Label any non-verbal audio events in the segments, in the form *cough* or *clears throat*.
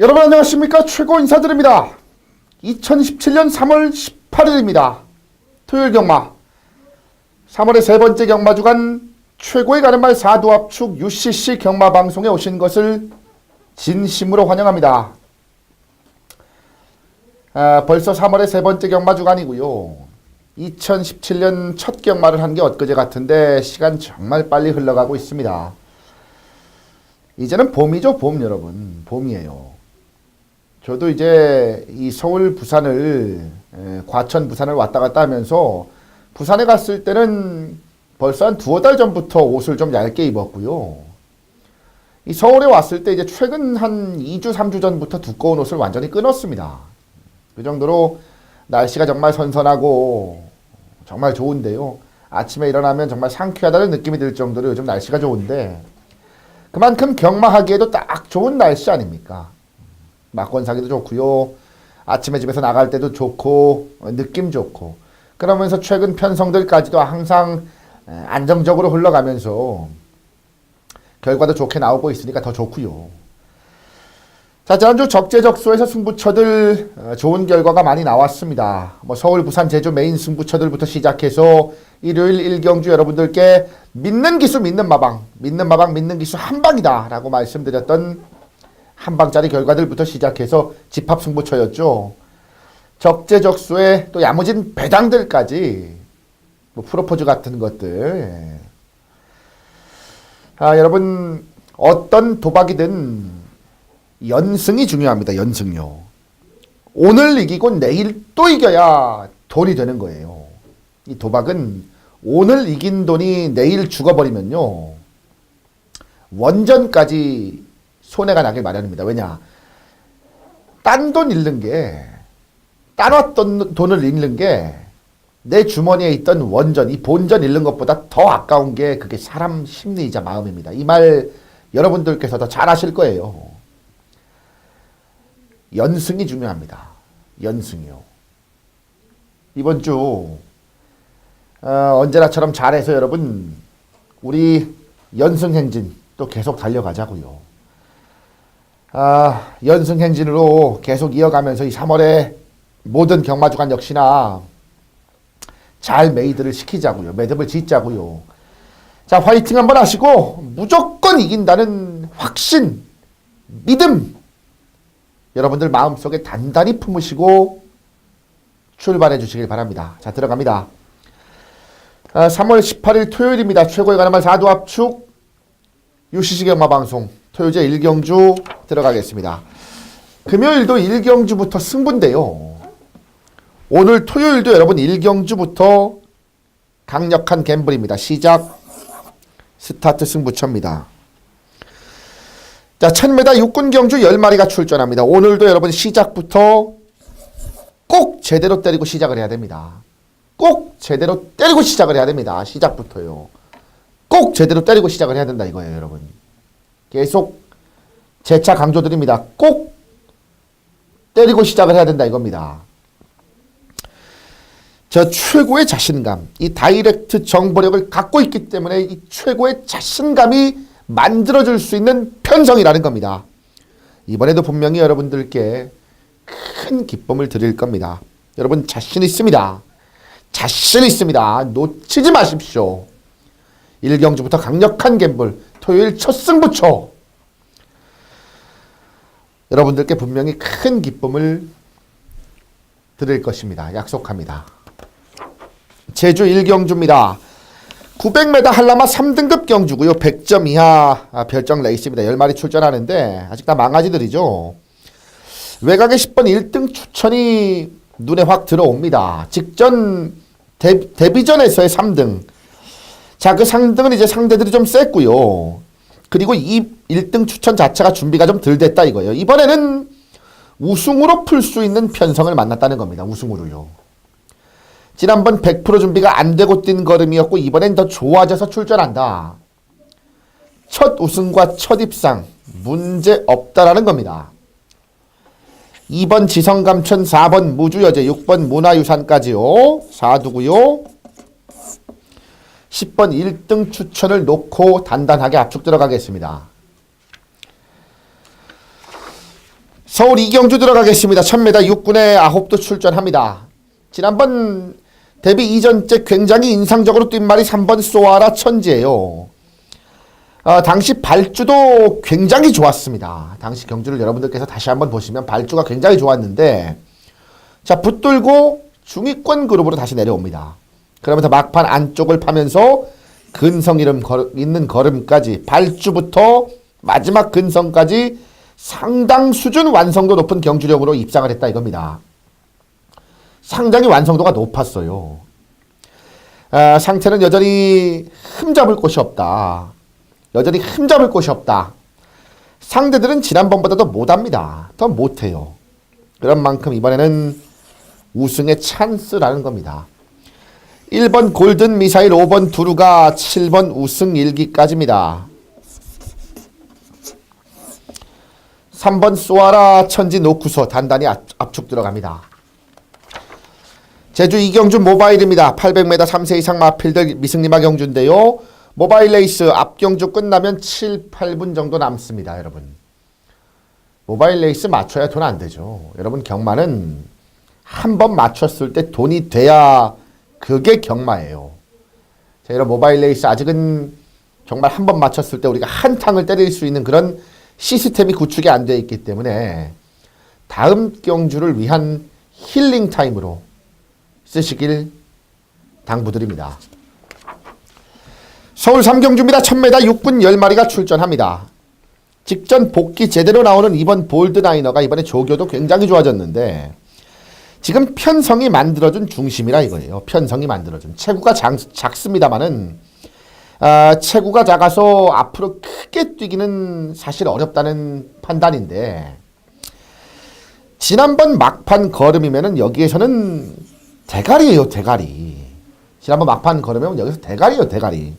여러분 안녕하십니까? 최고 인사드립니다. 2017년 3월 18일입니다. 토요일 경마. 3월의 세 번째 경마 주간 최고의 가는 말 사두압축 UCC 경마 방송에 오신 것을 진심으로 환영합니다. 아, 벌써 3월의 세 번째 경마 주간이고요. 2017년 첫 경마를 한 게 엊그제 같은데 시간 정말 빨리 흘러가고 있습니다. 이제는 봄이죠 봄 여러분. 봄이에요 저도 이제 이 서울 부산을 에, 과천 부산을 왔다 갔다 하면서 부산에 갔을 때는 벌써 한 두어 달 전부터 옷을 좀 얇게 입었고요. 이 서울에 왔을 때 이제 최근 한 2주 3주 전부터 두꺼운 옷을 완전히 끊었습니다. 그 정도로 날씨가 정말 선선하고 정말 좋은데요. 아침에 일어나면 정말 상쾌하다는 느낌이 들 정도로 요즘 날씨가 좋은데 그만큼 경마하기에도 딱 좋은 날씨 아닙니까? 막권 사기도 좋고요. 아침에 집에서 나갈 때도 좋고 어, 느낌 좋고 그러면서 최근 편성들까지도 항상 에, 안정적으로 흘러가면서 결과도 좋게 나오고 있으니까 더 좋고요. 자 지난주 적재적소에서 승부처들 어, 좋은 결과가 많이 나왔습니다. 뭐 서울, 부산, 제주 메인 승부처들부터 시작해서 일요일 1경주 여러분들께 믿는 기수 믿는 마방, 믿는 마방 믿는 기수 한 방이다 라고 말씀드렸던 한 방짜리 결과들부터 시작해서 집합 승부처였죠. 적재적소에 또 야무진 배당들까지 뭐 프로포즈 같은 것들. 예. 아, 여러분 어떤 도박이든 연승이 중요합니다. 연승요. 오늘 이기고 내일 또 이겨야 돈이 되는 거예요. 이 도박은 오늘 이긴 돈이 내일 죽어버리면요. 원전까지 손해가 나길 마련입니다. 왜냐? 딴 돈 잃는 게, 따놨던 돈을 잃는 게, 내 주머니에 있던 원전, 이 본전 잃는 것보다 더 아까운 게 그게 사람 심리이자 마음입니다. 이 말 여러분들께서 더 잘 아실 거예요. 연승이 중요합니다. 연승이요. 이번 주, 어, 언제나처럼 잘해서 여러분, 우리 연승 행진 또 계속 달려가자고요. 아, 연승 행진으로 계속 이어가면서 이 3월에 모든 경마주간 역시나 잘 메이드를 시키자고요. 매듭을 짓자고요. 자, 화이팅 한번 하시고 무조건 이긴다는 확신, 믿음 여러분들 마음속에 단단히 품으시고 출발해 주시길 바랍니다. 자, 들어갑니다. 아, 3월 18일 토요일입니다. 최고의 가나말 4두 압축 UCC 경마 방송 토요제 1경주 들어가겠습니다. 금요일도 1경주부터 승부인데요. 오늘 토요일도 여러분 1경주부터 강력한 갬블입니다. 시작 스타트 승부처입니다. 자, 1000m 육군 경주 10마리가 출전합니다. 오늘도 여러분 시작부터 꼭 제대로 때리고 시작을 해야 됩니다. 꼭 제대로 때리고 시작을 해야 됩니다. 시작부터요. 꼭 제대로 때리고 시작을 해야 된다 이거예요, 여러분. 계속 재차 강조드립니다. 꼭 때리고 시작을 해야 된다 이겁니다. 저 최고의 자신감, 이 다이렉트 정보력을 갖고 있기 때문에 이 최고의 자신감이 만들어줄 수 있는 편성이라는 겁니다. 이번에도 분명히 여러분들께 큰 기쁨을 드릴 겁니다. 여러분 자신 있습니다. 자신 있습니다. 놓치지 마십시오. 1경주부터 강력한 갬블, 토요일 첫 승부처. 여러분들께 분명히 큰 기쁨을 드릴 것입니다. 약속합니다. 제주 1경주입니다. 900m 한라마 3등급 경주고요. 100점 이하 아, 별정 레이스입니다. 10마리 출전하는데 아직 다 망아지들이죠. 외곽의 10번 1등 추천이 눈에 확 들어옵니다. 직전 데, 데뷔전에서의 3등. 자, 그 상등은 이제 상대들이 좀 셌고요. 그리고 이 1등 추천 자체가 준비가 좀 덜 됐다 이거예요. 이번에는 우승으로 풀 수 있는 편성을 만났다는 겁니다. 우승으로요. 지난번 100% 준비가 안 되고 뛴 걸음이었고 이번엔 더 좋아져서 출전한다. 첫 우승과 첫 입상 문제 없다라는 겁니다. 2번 지성감천, 4번 무주여제, 6번 문화유산까지요. 4두고요. 10번 1등 추천을 놓고 단단하게 압축 들어가겠습니다. 서울 이경주 들어가겠습니다. 1000m 6군에 9도 출전합니다. 지난번 데뷔 이전째 굉장히 인상적으로 뛴 말이 3번 소아라 천지예요. 어, 당시 발주도 굉장히 좋았습니다. 당시 경주를 여러분들께서 다시 한번 보시면 발주가 굉장히 좋았는데 자 붙들고 중위권 그룹으로 다시 내려옵니다. 그러면서 막판 안쪽을 파면서 근성 이름 걸, 있는 걸음까지 발주부터 마지막 근성까지 상당 수준 완성도 높은 경주력으로 입상을 했다 이겁니다. 상당히 완성도가 높았어요. 아, 상태는 여전히 흠잡을 곳이 없다. 여전히 흠잡을 곳이 없다. 상대들은 지난번보다도 못합니다. 더 못해요. 그런 만큼 이번에는 우승의 찬스라는 겁니다. 1번 골든 미사일, 5번 두루가, 7번 우승 일기까지입니다. 3번 쏘아라 천지 노쿠소 단단히 압, 압축 들어갑니다. 제주 이경주 모바일입니다. 800m 3세 이상 마필들 미승리마 경주인데요. 모바일 레이스 앞경주 끝나면 7, 8분 정도 남습니다, 여러분. 모바일 레이스 맞춰야 돈 안 되죠. 여러분 경마는 한 번 맞췄을 때 돈이 돼야 그게 경마예요. 자, 이런 모바일 레이스 아직은 정말 한 번 맞췄을 때 우리가 한탕을 때릴 수 있는 그런 시스템이 구축이 안 되어 있기 때문에 다음 경주를 위한 힐링 타임으로 쓰시길 당부드립니다. 서울 3경주입니다. 1000m 6분 10마리가 출전합니다. 직전 복귀 제대로 나오는 이번 볼드나이너가 이번에 조교도 굉장히 좋아졌는데 지금 편성이 만들어준 중심이라 이거예요. 편성이 만들어준. 체구가 작, 작습니다마는 아, 체구가 작아서 앞으로 크게 뛰기는 사실 어렵다는 판단인데 지난번 막판 걸음이면은 여기에서는 대가리예요, 대가리. 지난번 막판 걸으면 여기서 대가리예요, 대가리.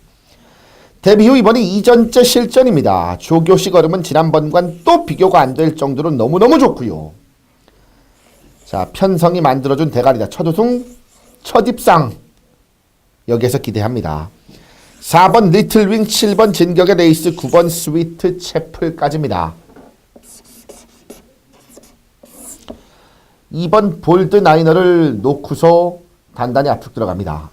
데뷔 후 이번이 이전째 실전입니다. 조교시 걸음은 지난번과는 또 비교가 안 될 정도로 너무너무 좋고요. 자, 편성이 만들어준 대가리다. 첫 우승, 첫 입상. 여기에서 기대합니다. 4번 리틀윙, 7번 진격의 레이스, 9번 스위트 채플까지입니다. 2번 볼드 나이너를 놓고서 단단히 압축 들어갑니다.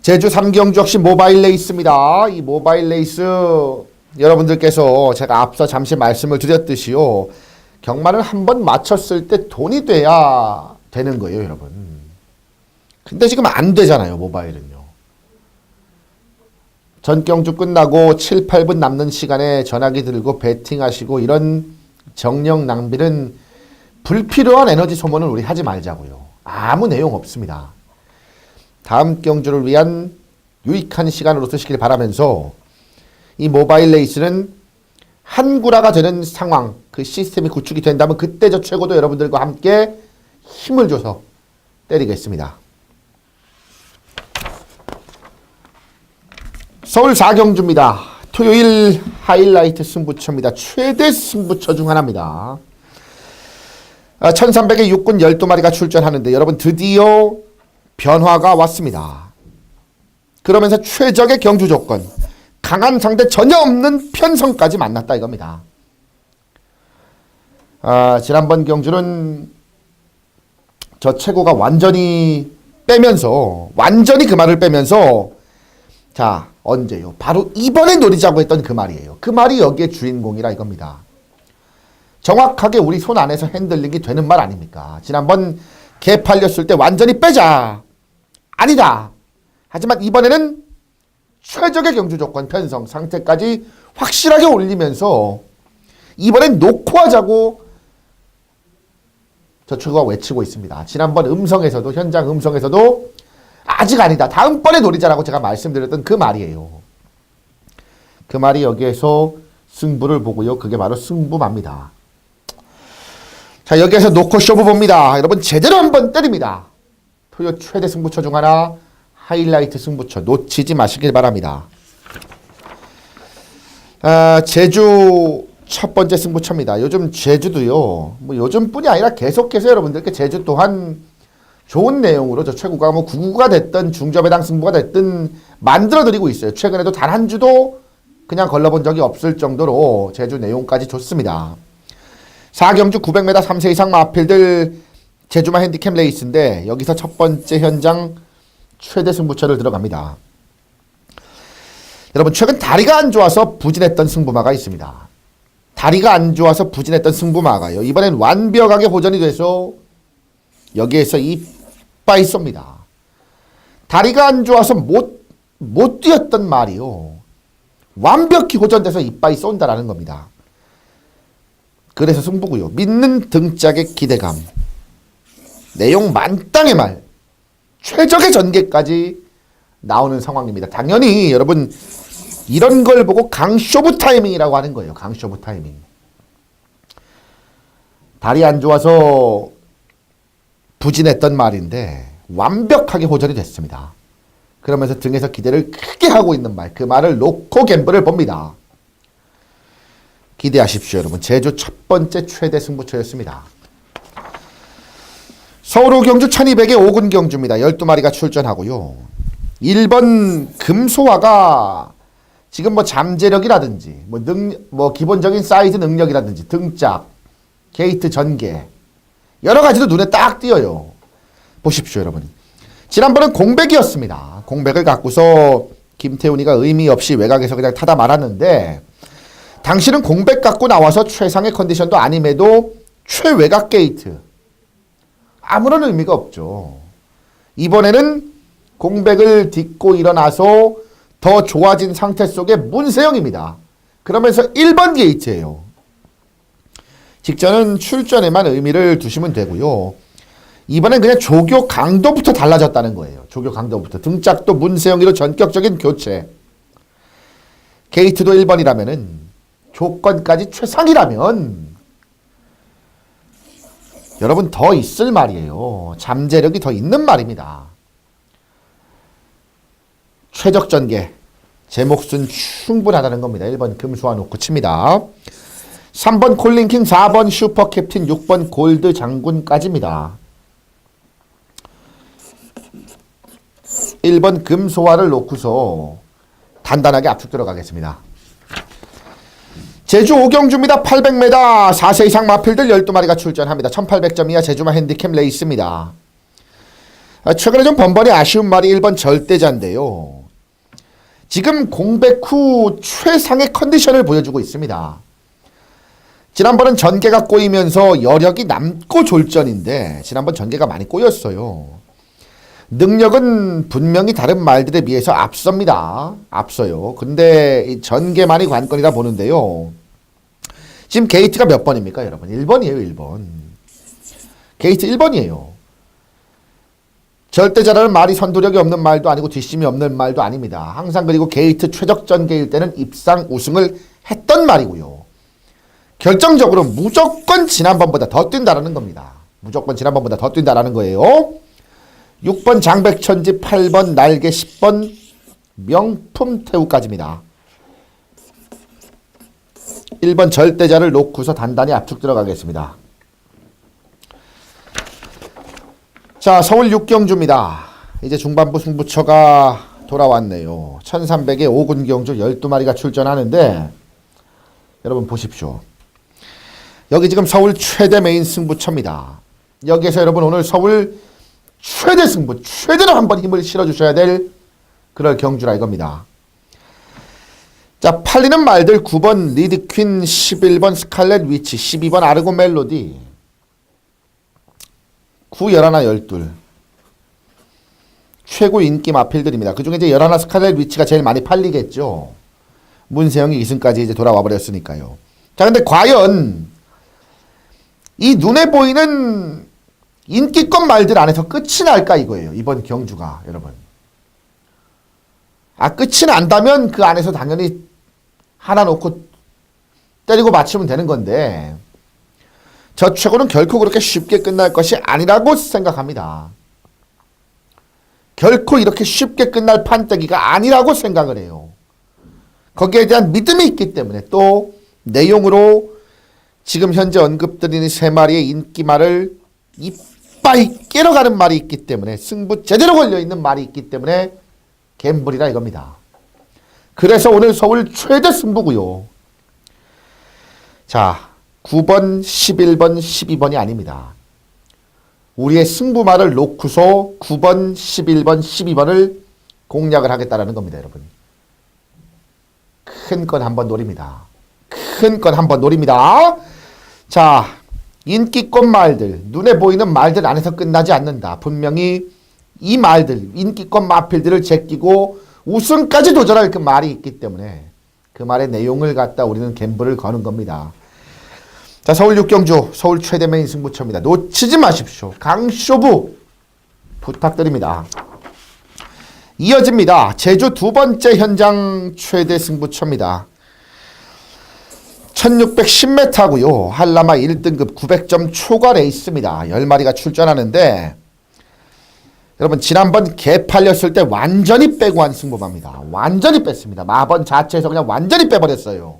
제주 삼경주 역시 모바일 레이스입니다. 이 모바일 레이스 여러분들께서 제가 앞서 잠시 말씀을 드렸듯이요. 경마를 한 번 맞췄을 때 돈이 돼야 되는 거예요, 여러분. 근데 지금 안 되잖아요, 모바일은요. 전경주 끝나고 7, 8분 남는 시간에 전화기 들고 베팅하시고 이런 정력 낭비는 불필요한 에너지 소모는 우리 하지 말자고요. 아무 내용 없습니다. 다음 경주를 위한 유익한 시간으로 쓰시길 바라면서 이 모바일 레이스는 한구라가 되는 상황, 그 시스템이 구축이 된다면 그때 저 최고도 여러분들과 함께 힘을 줘서 때리겠습니다. 서울 4경주입니다. 토요일 하이라이트 승부처입니다. 최대 승부처 중 하나입니다. 1300의 육군 12마리가 출전하는데 여러분 드디어 변화가 왔습니다. 그러면서 최적의 경주 조건, 강한 상대 전혀 없는 편성까지 만났다 이겁니다. 아, 지난번 경주는 저 최고가 완전히 빼면서 완전히 그 말을 빼면서 자 언제요? 바로 이번에 노리자고 했던 그 말이에요. 그 말이 여기에 주인공이라 이겁니다. 정확하게 우리 손 안에서 핸들링이 되는 말 아닙니까? 지난번 개 팔렸을 때 완전히 빼자. 아니다. 하지만 이번에는 최적의 경주 조건 편성 상태까지 확실하게 올리면서 이번엔 놓고 하자고 저축가 외치고 있습니다. 지난번 음성에서도 현장 음성에서도 아직 아니다. 다음번에 노리자라고 제가 말씀드렸던 그 말이에요. 그 말이 여기에서 승부를 보고요. 그게 바로 승부입니다. 자 여기에서 놓고 쇼부 봅니다. 여러분 제대로 한번 때립니다. 토요 최대 승부처 중 하나 하이라이트 승부처 놓치지 마시길 바랍니다. 아, 제주 첫 번째 승부처입니다. 요즘 제주도요. 뭐 요즘뿐이 아니라 계속해서 여러분들께 제주 또한 좋은 내용으로 저 최고가 뭐 구구가 됐든 중저배당 승부가 됐든 만들어 드리고 있어요. 최근에도 단 한 주도 그냥 걸러본 적이 없을 정도로 제주 내용까지 좋습니다. 4경주 900m 3세 이상 마필들 제주마 핸디캡 레이스인데 여기서 첫 번째 현장 최대 승부처를 들어갑니다. 여러분 최근 다리가 안 좋아서 부진했던 승부마가 있습니다. 다리가 안 좋아서 부진했던 승부마가요. 이번엔 완벽하게 호전이 돼서 여기에서 이빠이 쏩니다. 다리가 안 좋아서 못, 못 뛰었던 말이요. 완벽히 호전돼서 이빠이 쏜다라는 겁니다. 그래서 승부고요. 믿는 등짝의 기대감. 내용 만땅의 말. 최적의 전개까지 나오는 상황입니다. 당연히 여러분 이런 걸 보고 강 쇼부 타이밍이라고 하는 거예요. 강 쇼부 타이밍. 다리 안 좋아서 부진했던 말인데 완벽하게 호전이 됐습니다. 그러면서 등에서 기대를 크게 하고 있는 말, 그 말을 놓고 갬블을 봅니다. 기대하십시오, 여러분. 제주 첫 번째 최대 승부처였습니다. 서울 경주 1200의 5군 경주입니다. 12마리가 출전하고요. 1번 금소화가 지금 뭐 잠재력이라든지 뭐 능, 뭐 기본적인 사이즈 능력이라든지 등짝, 게이트 전개 여러 가지도 눈에 딱 띄어요. 보십시오, 여러분. 지난번은 공백이었습니다. 공백을 갖고서 김태훈이가 의미 없이 외곽에서 그냥 타다 말았는데 당신은 공백 갖고 나와서 최상의 컨디션도 아님에도 최외곽 게이트 아무런 의미가 없죠. 이번에는 공백을 딛고 일어나서 더 좋아진 상태 속의 문세영입니다. 그러면서 1번 게이트예요. 직전은 출전에만 의미를 두시면 되고요. 이번엔 그냥 조교 강도부터 달라졌다는 거예요. 조교 강도부터. 등짝도 문세영이로 전격적인 교체. 게이트도 1번이라면은 조건까지 최상이라면 여러분 더 있을 말이에요. 잠재력이 더 있는 말입니다. 최적 전개. 제 몫은 충분하다는 겁니다. 1번 금수와 놓고 칩니다. 3번 콜린킹, 4번 슈퍼 캡틴, 6번 골드 장군까지입니다. 1번 금소화를 놓고서 단단하게 압축 들어가겠습니다. 제주 오경주입니다. 800m 4세 이상 마필들 12마리가 출전합니다. 1800점 이하 제주마 핸디캡 레이스입니다. 아, 최근에 좀 번번이 아쉬운 말이 1번 절대자인데요. 지금 공백 후 최상의 컨디션을 보여주고 있습니다. 지난번은 전개가 꼬이면서 여력이 남고 졸전인데 지난번 전개가 많이 꼬였어요. 능력은 분명히 다른 말들에 비해서 앞섭니다. 앞서요. 근데 이 전개만이 관건이라 보는데요. 지금 게이트가 몇 번입니까, 여러분? 1번이에요, 1번. 게이트 1번이에요. 절대자라는 말이 선도력이 없는 말도 아니고 뒷심이 없는 말도 아닙니다. 항상 그리고 게이트 최적 전개일 때는 입상 우승을 했던 말이고요. 결정적으로 무조건 지난번보다 더 뛴다라는 겁니다. 무조건 지난번보다 더 뛴다라는 거예요. 6번 장백천지, 8번 날개, 10번 명품 태우까지입니다. 1번 절대자를 놓고서 단단히 압축 들어가겠습니다. 자, 서울 육경주입니다. 이제 중반부 승부처가 돌아왔네요. 1300에 5군 경주 12마리가 출전하는데 여러분 보십시오. 여기 지금 서울 최대 메인 승부처입니다. 여기에서 여러분 오늘 서울 최대 승부, 최대로 한번 힘을 실어주셔야 될 그럴 경주라 이겁니다. 자, 팔리는 말들 9번 리드퀸, 11번 스칼렛 위치, 12번 아르고 멜로디, 9, 11, 12. 최고 인기 마필들입니다. 그 중에 이제 11 스칼렛 위치가 제일 많이 팔리겠죠. 문세영이 2승까지 이제 돌아와 버렸으니까요. 자, 근데 과연 이 눈에 보이는 인기권 말들 안에서 끝이 날까 이거예요. 이번 경주가 여러분. 아 끝이 난다면 그 안에서 당연히 하나 놓고 때리고 맞추면 되는 건데 저 최고는 결코 그렇게 쉽게 끝날 것이 아니라고 생각합니다. 결코 이렇게 쉽게 끝날 판때기가 아니라고 생각을 해요. 거기에 대한 믿음이 있기 때문에 또 내용으로 지금 현재 언급드리는 세 마리의 인기말을 이빠이 깨러가는 말이 있기 때문에 승부 제대로 걸려있는 말이 있기 때문에 갬블이라 이겁니다. 그래서 오늘 서울 최대 승부고요. 자, 9번, 11번, 12번이 아닙니다. 우리의 승부말을 놓고서 9번, 11번, 12번을 공략을 하겠다라는 겁니다, 여러분. 큰 건 한 번 노립니다. 큰 건 한 번 노립니다. 자, 인기꽃 말들, 눈에 보이는 말들 안에서 끝나지 않는다. 분명히 이 말들, 인기꽃 마필들을 제끼고 우승까지 도전할 그 말이 있기 때문에 그 말의 내용을 갖다 우리는 갬블을 거는 겁니다. 자, 서울 육경주, 서울 최대 메인 승부처입니다. 놓치지 마십시오. 강쇼부 부탁드립니다. 이어집니다. 제주 두 번째 현장 최대 승부처입니다. 1610m고요. 한라마 1등급 900점 초과 레이스입니다. 10마리가 출전하는데 여러분 지난번 개 팔렸을 때 완전히 빼고 한 승부입니다. 완전히 뺐습니다. 마번 자체에서 그냥 완전히 빼버렸어요.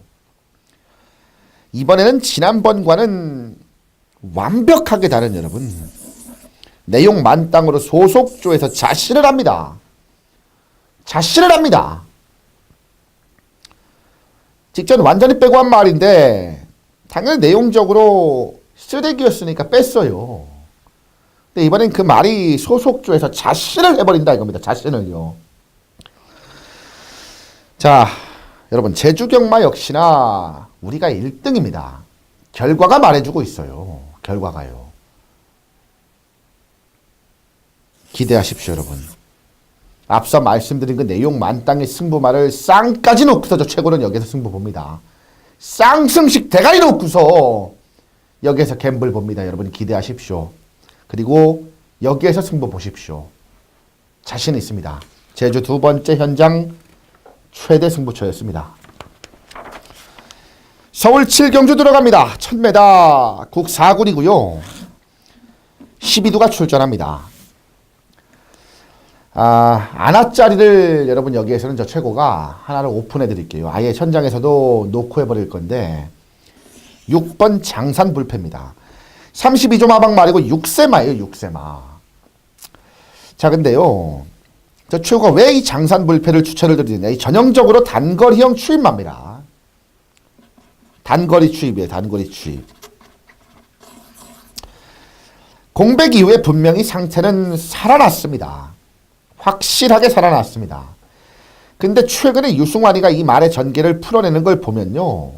이번에는 지난번과는 완벽하게 다른 여러분 내용 만땅으로 소속조에서 자신을 합니다. 자신을 합니다. 직전 완전히 빼고 한 말인데 당연히 내용적으로 쓰레기였으니까 뺐어요. 근데 이번엔 그 말이 소속조에서 자신을 해버린다 이겁니다. 자신을요. 자, 여러분 제주경마 역시나 우리가 1등입니다. 결과가 말해주고 있어요. 결과가요. 기대하십시오, 여러분. 앞서 말씀드린 그 내용 만땅의 승부말을 쌍까지 놓고서 저 최고는 여기서 승부 봅니다. 쌍승식 대가리 놓고서 여기에서 갬블 봅니다. 여러분 기대하십시오. 그리고 여기에서 승부 보십시오. 자신 있습니다. 제주 두 번째 현장 최대 승부처였습니다. 서울 7경주 들어갑니다. 1000m 국 4군이고요. 12두가 출전합니다. 아, 아나짜리를 여러분 여기에서는 저 최고가 하나를 오픈해 드릴게요. 아예 현장에서도 놓고 해버릴 건데 6번 장산 불패입니다. 32조 마방 말이고 6세마예요, 6세마. 자, 근데요. 저 최고가 왜 이 장산 불패를 추천을 드리느냐. 이 전형적으로 단거리형 추입마입니다. 단거리 추입이에요, 단거리 추입. 공백 이후에 분명히 상태는 살아났습니다. 확실하게 살아났습니다. 근데 최근에 유승환이가 이 말의 전개를 풀어내는 걸 보면요.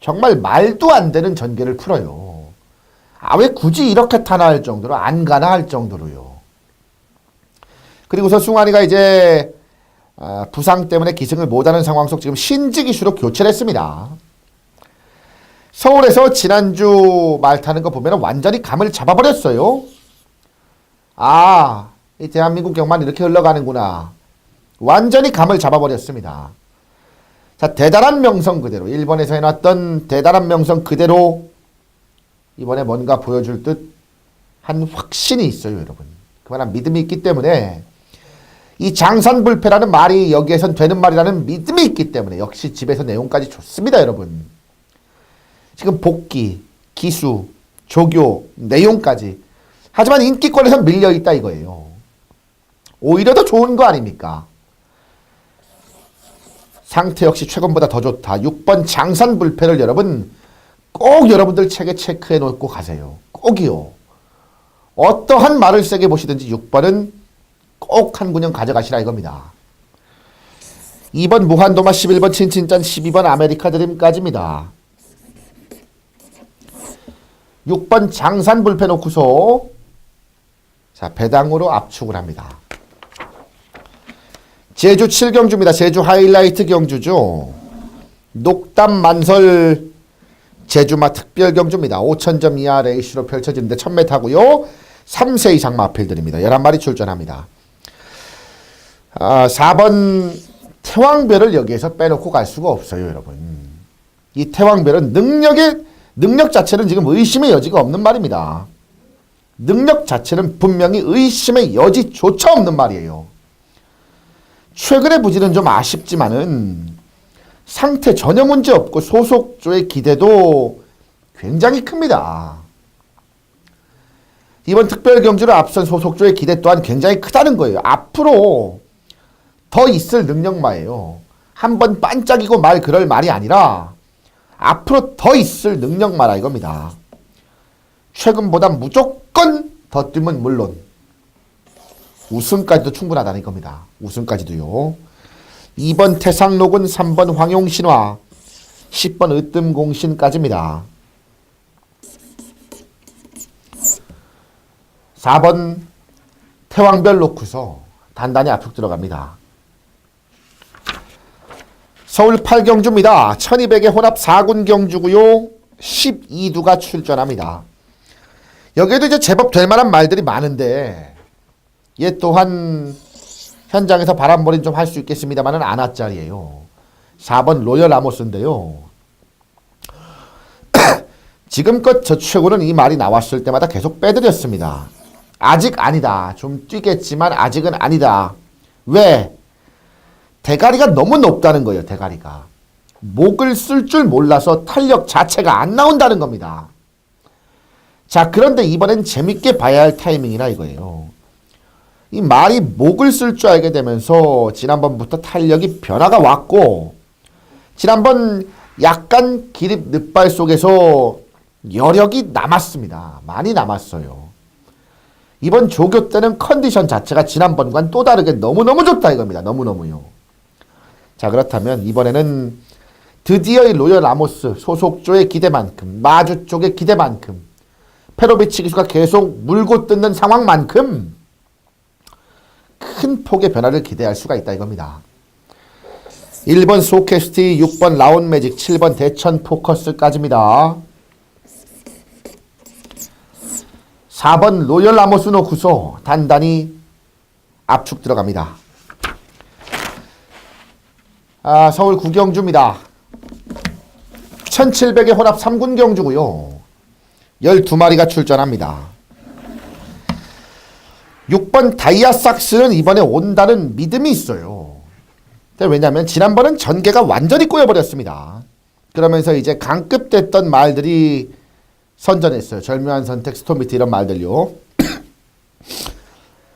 정말 말도 안 되는 전개를 풀어요. 아, 왜 굳이 이렇게 타나 할 정도로, 안 가나 할 정도로요. 그리고서 승환이가 이제, 아, 부상 때문에 기승을 못하는 상황 속 지금 신직 이슈로 교체를 했습니다. 서울에서 지난주 말 타는 거 보면 완전히 감을 잡아버렸어요. 아, 이 대한민국 경만 이렇게 흘러가는구나. 완전히 감을 잡아버렸습니다. 자, 대단한 명성 그대로, 일본에서 해놨던 대단한 명성 그대로 이번에 뭔가 보여줄 듯 한 확신이 있어요, 여러분. 그만한 믿음이 있기 때문에 이 장산불패라는 말이 여기에선 되는 말이라는 믿음이 있기 때문에 역시 집에서 내용까지 좋습니다, 여러분. 지금 복귀, 기수, 조교, 내용까지. 하지만 인기권에서 밀려있다 이거예요. 오히려 더 좋은 거 아닙니까? 상태 역시 최근보다 더 좋다. 6번 장산불패를 여러분 꼭 여러분들 책에 체크해 놓고 가세요. 꼭이요. 어떠한 말을 세게 보시든지 6번은 꼭 한 군형 가져가시라 이겁니다. 2번 무한도마 11번 친친짠 12번 아메리카 드림까지입니다. 6번 장산 불패 놓고서 자 배당으로 압축을 합니다. 제주 7경주입니다. 제주 하이라이트 경주죠. 녹담 만설 제주마 특별 경주입니다. 5천점 이하 레이시로 펼쳐지는데 1000m고요. 3세 이상 마필들입니다. 11마리 출전합니다. 아, 4번 태왕별을 여기에서 빼놓고 갈 수가 없어요, 여러분. 이 태왕별은 능력의 능력 자체는 지금 의심의 여지가 없는 말입니다. 능력 자체는 분명히 의심의 여지조차 없는 말이에요. 최근의 부진은 좀 아쉽지만은 상태 전혀 문제 없고 소속조의 기대도 굉장히 큽니다. 이번 특별 경주를 앞선 소속조의 기대 또한 굉장히 크다는 거예요. 앞으로 더 있을 능력마예요. 한 번 반짝이고 말 그럴 말이 아니라 앞으로 더 있을 능력 말아 이겁니다. 최근보다 무조건 더 뛰면 물론 우승까지도 충분하다는 겁니다. 우승까지도요. 2번 태상록은 3번 황용신화 10번 으뜸공신까지입니다. 4번 태왕별 놓고서 단단히 압축 들어갑니다. 서울 8경주입니다. 1200의 혼합 4군 경주고요. 12두가 출전합니다. 여기에도 이제 제법 될 만한 말들이 많은데 얘 또한 현장에서 바람몰이는 좀할 수 있겠습니다만은 안아짜리예요. 4번 로열 아모스인데요. *clears throat* 지금껏 저 최고는 이 말이 나왔을 때마다 계속 빼드렸습니다. 아직 아니다. 좀 뛰겠지만 아직은 아니다. 왜? 대가리가 너무 높다는 거예요, 대가리가. 목을 쓸 줄 몰라서 탄력 자체가 안 나온다는 겁니다. 자, 그런데 이번엔 재밌게 봐야 할 타이밍이라 이거예요. 이 말이 목을 쓸 줄 알게 되면서 지난번부터 탄력이 변화가 왔고, 지난번 약간 기립 늑발 속에서 여력이 남았습니다. 많이 남았어요. 이번 조교 때는 컨디션 자체가 지난번과는 또 다르게 너무너무 좋다 이겁니다. 너무너무요. 자, 그렇다면 이번에는 드디어 이 로열 라모스 소속조의 기대만큼, 마주 쪽의 기대만큼, 페로비치 기수가 계속 물고 뜯는 상황만큼 큰 폭의 변화를 기대할 수가 있다 이겁니다. 1번 소캐스티, 6번 라온 매직, 7번 대천 포커스까지입니다. 4번 로열 라모스 놓고서 단단히 압축 들어갑니다. 아, 서울 구경주입니다. 1700의 혼합 3군 경주고요. 12마리가 출전합니다. 6번 다이아삭스는 이번에 온다는 믿음이 있어요. 왜냐하면 지난번은 전개가 완전히 꼬여버렸습니다. 그러면서 이제 강급됐던 말들이 선전했어요. 절묘한 선택, 스톰비트 이런 말들요. *clears throat*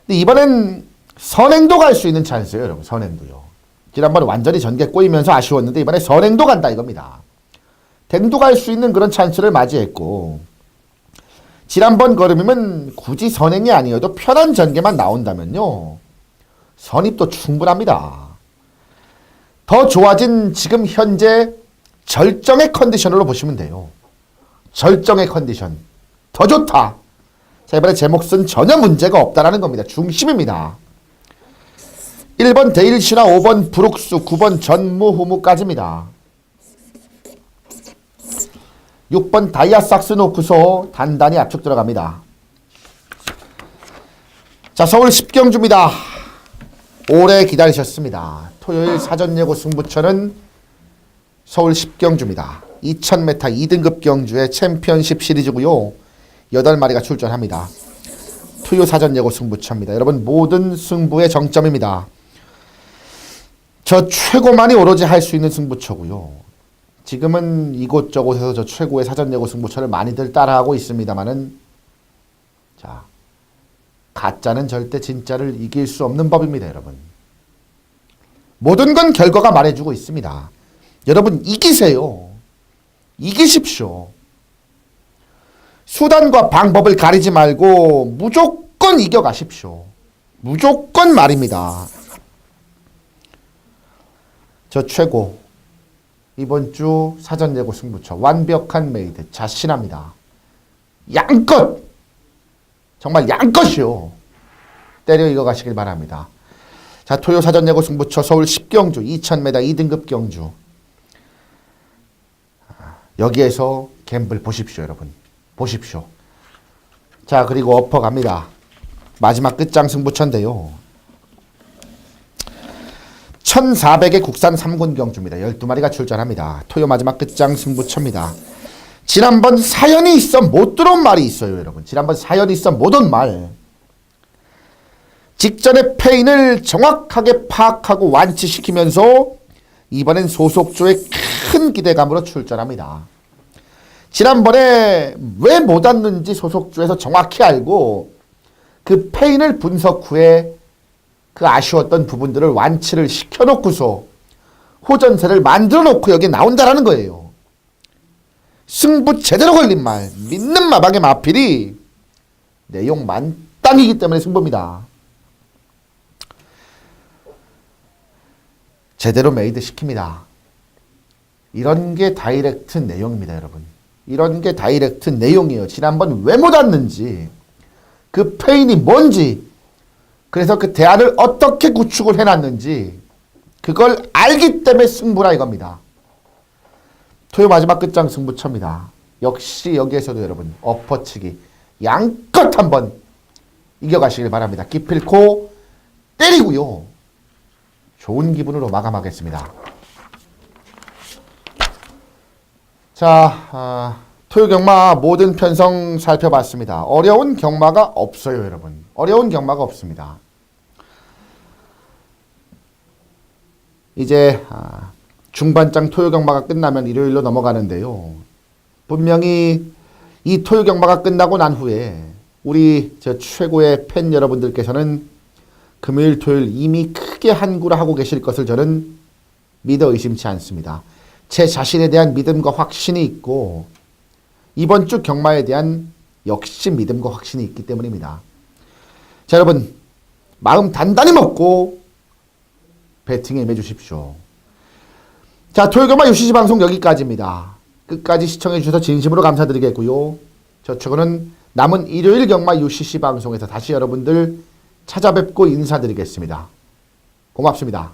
근데 이번엔 선행도 갈 수 있는 찬스예요, 여러분. 선행도요. 지난번에 완전히 전개 꼬이면서 아쉬웠는데 이번에 선행도 간다 이겁니다. 댕도 갈 수 있는 그런 찬스를 맞이했고 지난번 걸음이면 굳이 선행이 아니어도 편한 전개만 나온다면요. 선입도 충분합니다. 더 좋아진 지금 현재 절정의 컨디션으로 보시면 돼요. 절정의 컨디션. 더 좋다. 자, 이번에 제 몫은 전혀 문제가 없다라는 겁니다. 중심입니다. 1번 데일시나 5번 브룩스, 9번 전무후무까지입니다. 6번 다이아삭스 놓고서 단단히 압축 들어갑니다. 자, 서울 10경주입니다. 오래 기다리셨습니다. 토요일 사전 예고 승부처는 서울 10경주입니다. 2000m 2등급 경주의 챔피언십 시리즈고요. 8마리가 출전합니다. 투요 사전 예고 승부처입니다. 여러분 모든 승부의 정점입니다. 저 최고만이 오로지 할 수 있는 승부처고요. 지금은 이곳저곳에서 저 최고의 사전 예고 승부처를 많이들 따라하고 있습니다만은 자 가짜는 절대 진짜를 이길 수 없는 법입니다, 여러분. 모든 건 결과가 말해주고 있습니다. 여러분 이기세요. 이기십시오. 수단과 방법을 가리지 말고 무조건 이겨가십시오. 무조건 말입니다. 저 최고. 이번 주 사전 예고 승부처 완벽한 메이드 자신합니다. 양껏 정말 양껏이요. 때려 이어가시길 바랍니다. 자 토요 사전 예고 승부처 서울 10경주 2000m 2등급 경주 여기에서 갬블 보십시오, 여러분. 보십시오. 자, 그리고 엎어 갑니다. 마지막 끝장 승부처인데요. 1400의 국산 3군 경주입니다. 12마리가 출전합니다. 토요 마지막 끝장 승부처입니다. 지난번 사연이 있어 못 들어온 말이 있어요, 여러분. 지난번 사연이 있어 못 온 말. 직전의 페인을 정확하게 파악하고 완치시키면서 이번엔 소속조의 큰 기대감으로 출전합니다. 지난번에 왜 못 왔는지 소속조에서 정확히 알고 그 페인을 분석 후에 그 아쉬웠던 부분들을 완치를 시켜놓고서 호전세를 만들어 놓고 여기 나온다라는 거예요. 승부 제대로 걸린 말, 믿는 마방의 마필이 내용 만땅이기 때문에 승부입니다. 제대로 메이드 시킵니다. 이런 게 다이렉트 내용입니다, 여러분. 이런 게 다이렉트 내용이에요. 지난번 왜 못 왔는지, 그 페인이 뭔지, 그래서 그 대안을 어떻게 구축을 해놨는지, 그걸 알기 때문에 승부라 이겁니다. 토요 마지막 끝장 승부처입니다. 역시 여기에서도 여러분, 엎어치기, 양껏 한번 이겨가시길 바랍니다. 기필코 때리고요. 좋은 기분으로 마감하겠습니다. 자, 아, 토요 경마 모든 편성 살펴봤습니다. 어려운 경마가 없어요, 여러분. 어려운 경마가 없습니다. 이제 아, 중반장 토요 경마가 끝나면 일요일로 넘어가는데요. 분명히 이 토요 경마가 끝나고 난 후에 우리 저 최고의 팬 여러분들께서는 금요일 토요일 이미 크게 한구를 하고 계실 것을 저는 믿어 의심치 않습니다. 제 자신에 대한 믿음과 확신이 있고 이번 주 경마에 대한 역시 믿음과 확신이 있기 때문입니다. 자 여러분 마음 단단히 먹고 배팅에 임해 주십시오. 자 토요 경마 UCC 방송 여기까지입니다. 끝까지 시청해 주셔서 진심으로 감사드리겠고요. 저축은 남은 일요일 경마 UCC 방송에서 다시 여러분들 찾아뵙고 인사드리겠습니다. 고맙습니다.